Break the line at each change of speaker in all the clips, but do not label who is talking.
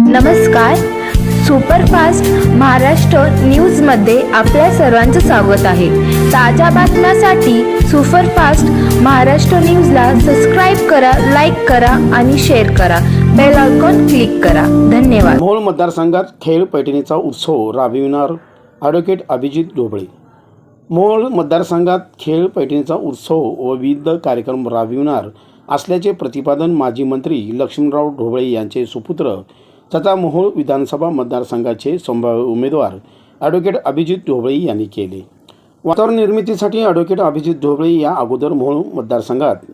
नमस्कार. सुपरफास्ट महाराष्ट्र न्यूजमध्ये आपल्या सर्वांचं स्वागत आहे. ताज्या बातम्यासाठी सुपरफास्ट महाराष्ट्र न्यूजला सबस्क्राईब करा लाईक करा आणि शेअर करा. बेल आयकॉन क्लिक करा. धन्यवाद.
मोहोळ मतदारसंघात खेळ पैठणीचा उत्सव राबविणार ॲडव्होकेट अभिजित ढोबळे मोहोळ मतदारसंघात खेळ पैठणीचा उत्सव व विविध कार्यक्रम राबविणार असल्याचे प्रतिपादन माजी मंत्री लक्ष्मणराव ढोबळे यांचे सुपुत्र तथा मोहोळ विधानसभा मतदारसंघाचे संभाव्य उमेदवार ॲडव्होकेट अभिजित ढोबळे यांनी केले. वातावरण निर्मितीसाठी ॲडव्होकेट अभिजित ढोबळे या अगोदर मोहोळ मतदारसंघात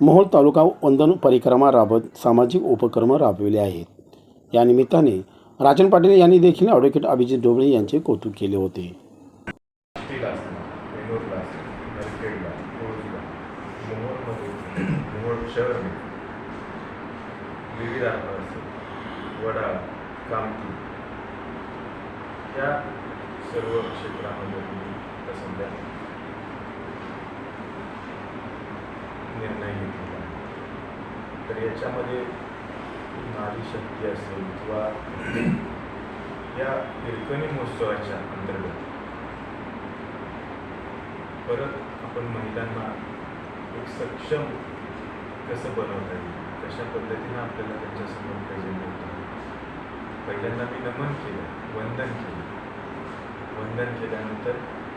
मोहोळ तालुका वंदन परिक्रमा राबत सामाजिक उपक्रम राबविले आहेत. या निमित्ताने राजन पाटील यांनी देखील ॲडव्होकेट अभिजित ढोबळे यांचे कौतुक केले होते.
विविध वडाळ कामती या सर्व क्षेत्रामध्ये तुम्ही त्या सध्या निर्णय घेतलेला तर याच्यामध्ये नारी शक्ती असेल किंवा या हिरकणी महोत्सवाच्या अंतर्गत परत आपण महिलांना एक सक्षम कसं बनवता येईल? कशा पद्धतीनं आपल्याला त्यांच्यासमोर प्रेझेंट पहिल्यांदा मी नमन केलं वंदन केलं. वंदन केल्यानंतर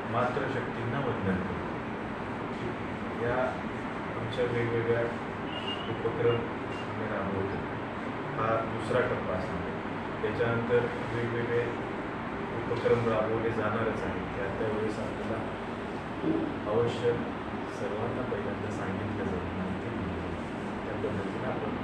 मातृशक्तींना वंदन केलं. या आमच्या वेगवेगळ्या उपक्रम आम्ही राबवतो. हा दुसरा टप्पा असणार त्याच्यानंतर वेगवेगळे उपक्रम राबवले जाणारच आहेत. त्या त्यावेळेस आपल्याला अवश्य सर्वांना पहिल्यांदा सांगितलं जाईल. माहिती त्या पद्धतीने आपण